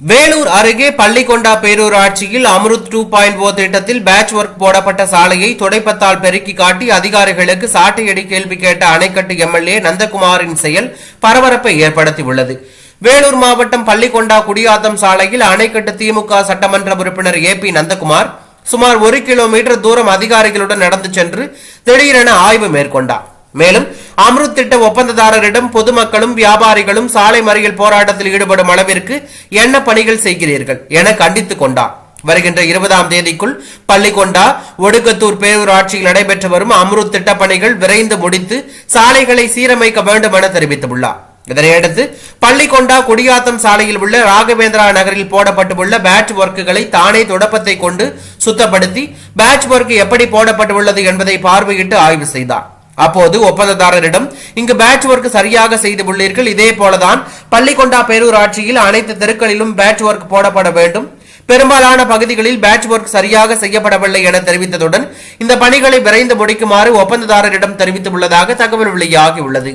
வேலூர் அருகே பள்ளிக்கொண்டா பேரூராட்சியில் Amrut two point ஓ திட்டத்தில் பேட்ச் ஒர்க் போடப்பட்ட சாலையை துடைப்பத்தால் பெருக்கி காட்டி அதிகாரிகளுக்கு சாட்டையடி கேள்வி கேட்ட அணைக்கட்டு எம்எல்ஏ நந்தகுமாரின் செயல் பரபரப்பை ஏற்படுத்தியுள்ளது. வேலூர் மாவட்டம் பள்ளிக்கொண்டா குடியாத்தம் சாலையில் அணைக்கட்டு திமுக சட்டமன்ற உறுப்பினர் ஏ பி நந்தகுமார் சுமார் ஒரு கிலோமீட்டர் தூரம் அதிகாரிகளுடன் நடந்து சென்று திடீரென ஆய்வு மேற்கொண்டார். மேலும் அம்ருத் திட்ட ஒப்பந்ததாரரிடம் பொதுமக்களும் வியாபாரிகளும் சாலை மறியல் போராட்டத்தில் ஈடுபடும் அளவிற்கு என்ன பணிகள் செய்கிறீர்கள் என கண்டித்துக் கொண்டார். வருகின்ற இருபதாம் தேதிக்குள் பள்ளிக்கொண்டா ஒடுக்கத்தூர் பேரூராட்சியில் நடைபெற்று வரும் அம்ருத் திட்ட பணிகள் விரைந்து முடித்து சாலைகளை சீரமைக்க வேண்டும் என தெரிவித்துள்ளார். இதனையடுத்து பள்ளிக்கொண்டா குடியாத்தம் சாலையில் உள்ள ராகவேந்திரா நகரில் போடப்பட்டுள்ள பேட்ச் ஒர்க்குகளை தானே தொடப்பத்தை கொண்டு சுத்தப்படுத்தி பேட்ச் ஒர்க் எப்படி போடப்பட்டுள்ளது என்பதை பார்வையிட்டு ஆய்வு செய்தார். அப்போது ஒப்பந்ததாரரிடம் இங்கு பேட்ச் ஒர்க் சரியாக செய்து உள்ளீர்கள் இதே போலதான் பள்ளிக்கொண்டா பேரூராட்சியில் அனைத்து தெருக்களிலும் பேட்ச் ஒர்க் போடப்பட வேண்டும். பெரும்பாலான பகுதிகளில் பேட்ச் ஒர்க் சரியாக செய்யப்படவில்லை என தெரிவித்ததுடன் இந்த பணிகளை விரைந்து முடிக்குமாறு ஒப்பந்ததாரரிடம் தெரிவித்துள்ளதாக தகவல் வெளியாகியுள்ளது.